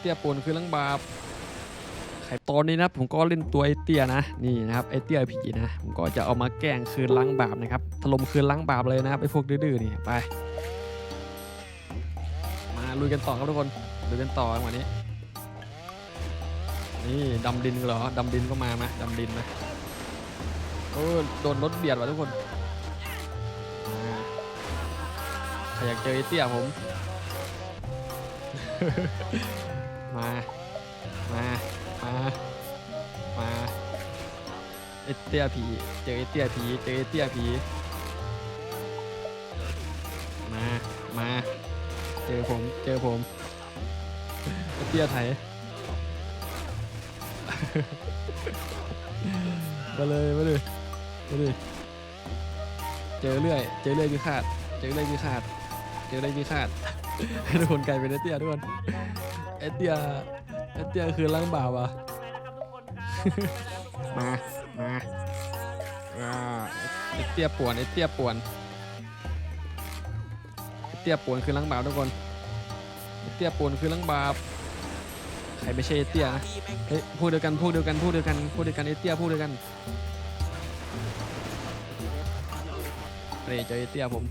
เตี้ยปนคือลังบาปใครตอนนี้นะผมก็เล่นตัวไอเตี้ยนะนี่นะครับไอเตี้ยผีนะผมก็จะเอามาแกล้งคืนล้างบาปนะครับถล่มคืนล้างบาปเลยนะครับไอพวกดื้อๆนี่ไป มาลุยกันต่อครับทุกคนลุยกันต่อกันวันนี้ นี่ดำดินเหรอดำดินก็มาไหมดำดินไหมาโอ้โดนรถเบียดว่ะทุกคนมาใครอยากเจอไอเตี้ยผม มา มา มา มาไอเตี้ยผี เจอไอเตี้ยผี เจอไอเตี้ยผี มา มา เจอผม เจอผมไอเตี้ยไทยมาเลยมาเลยมาเลยเจอเรื่อย เจอเรื่อยมีขาดเจอเรื่อยมีขาดเจอเรื่อยมีขาดทุกคนกลายเป็นไอเตี้ยทุกคน ไอเตี้ยไอเตี้ยคือล้างบาปอะมา มาอ่าไอเตี้ยป่วนไอเตี้ยป่วนไอเตี้ยป่วนคือล้างบาปทุกคนไอเตี้ยป่วนคือล้างบาปใครไม่ใช่ไอเตี้ยนะเฮ้ยพูดเดียวกันพูดเดียวกันพูดเดียวกันพูดเดียวกันไอเตี้ยพูดเดียวกันนี่เจอไอเตี้ยผม